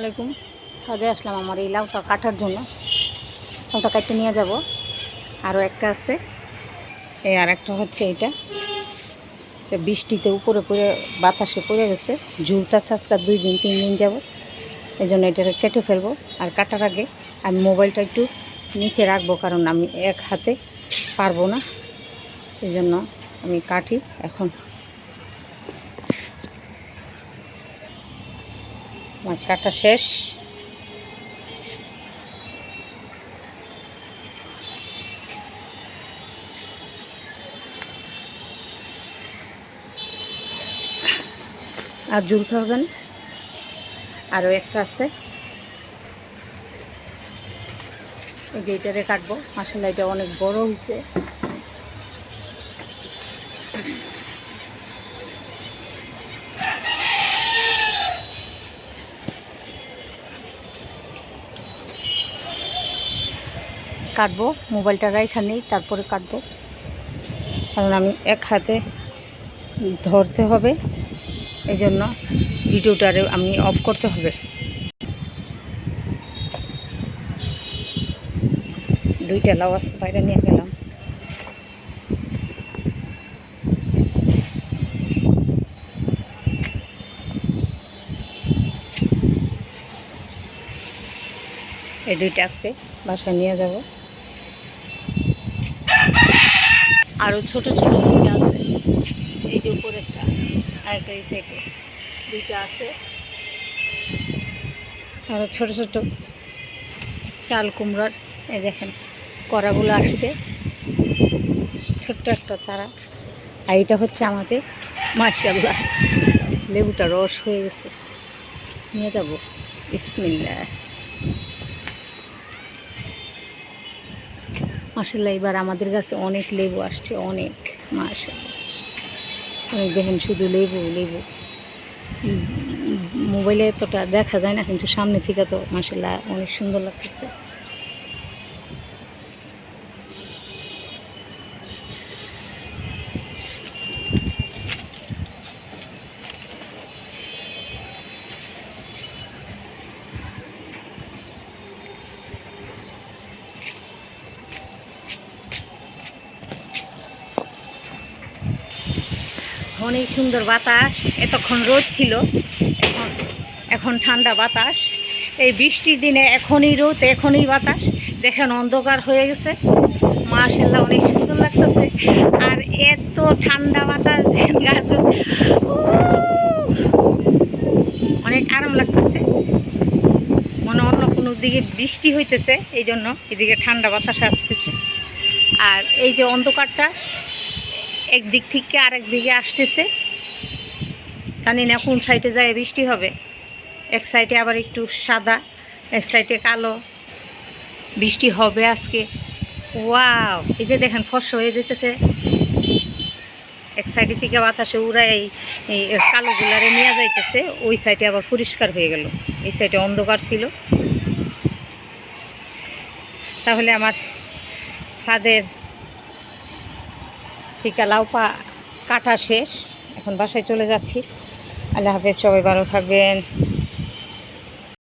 আলাইকুম। সাজে আসলাম আমার এই লাউটা কাটার জন্য। লাউটা কাটতে নিয়ে যাব। আরও একটা আছে। এই আর একটা হচ্ছে এটা। এটা বৃষ্টিতে উপরে পড়ে, বাতাসে পড়ে গেছে। ঝুলতা আজকে দুই দিন, তিন দিন যাব। এই জন্য এটা কেটে ফেলব। আর কাটার আগে আমি মোবাইলটা একটু নিচে রাখব, কারণ আমি এক হাতে পারব না। এই জন্য আমি কাটি এখন। আমার কাটা শেষ। আর জুলতে হবে না আরও একটা আছে। এই যে এটারে কাটবো। আসলে এটা অনেক বড় হয়েছে কাটবো, মোবাইলটা রাইখা নেই, তারপরে কাটবো। কারণ আমি এক হাতে ধরতে হবে এই জন্য ভিডিওটারে আমি অফ করতে হবে। দুইটা লাওয়াজ বাইরে নিয়ে গেলাম। এই দুইটা আছে বাসায় নিয়ে যাব। আরও ছোট ছোট দুইটা আছে। এই যে উপরে একটা আর একটা এই সাইডে। দুইটা আছে। আরও ছোট ছোট চাল কুমড়ার, এই দেখেন, কড়াগুলো আসছে। ছোট্ট একটা চারা। আর এটা হচ্ছে আমাদের মার্শাল্লাহ লেবুটা রস হয়ে গেছে। নিয়ে যাব। বিসমিল্লা মার্শাল্লাহ এবার আমাদের কাছে অনেক লেবু আসছে, অনেক মাসাল্লাহ অনেক দেখেন শুধু লেবু লেবু। মোবাইলে এতটা দেখা যায় না, কিন্তু সামনে থেকে তো মাসাল্লাহ অনেক সুন্দর লাগতেছে। অনেক সুন্দর বাতাস, এতক্ষণ রোদ ছিল, এখন এখন ঠান্ডা বাতাস। এই বৃষ্টির দিনে এখনই রোদ, এখনই বাতাস। দেখেন অন্ধকার হয়ে গেছে। মাশাল্লাহ অনেক সুন্দর লাগতেছে। আর এত ঠান্ডা বাতাস, দেখেন গাছগুলো। অনেক আরাম লাগতেছে। মনে অন্য কোনো দিকে বৃষ্টি হইতেছে এই জন্য এদিকে ঠান্ডা বাতাস আসতেছে। আর এই যে অন্ধকারটা একদিক থেকে আরেক দিকে আসতেছে। জানি না কোন সাইডে যায় বৃষ্টি হবে। এক সাইডে আবার একটু সাদা, এক সাইডে কালো। বৃষ্টি হবে আজকে। ওয়াও এই যে দেখেন ফসল হয়ে যেতেছে। এক সাইডে থেকে বাতাসে এই এই কালো গুলারে নিয়ে যাইতেছে। ওই সাইডে আবার পরিষ্কার হয়ে গেল। এই সাইডে অন্ধকার ছিল। তাহলে আমার ছাদের থেকে লাউ পা কাটা শেষ। এখন বাসায় চলে যাচ্ছি। আল্লাহ হাফেজ সবাই ভালো থাকবেন।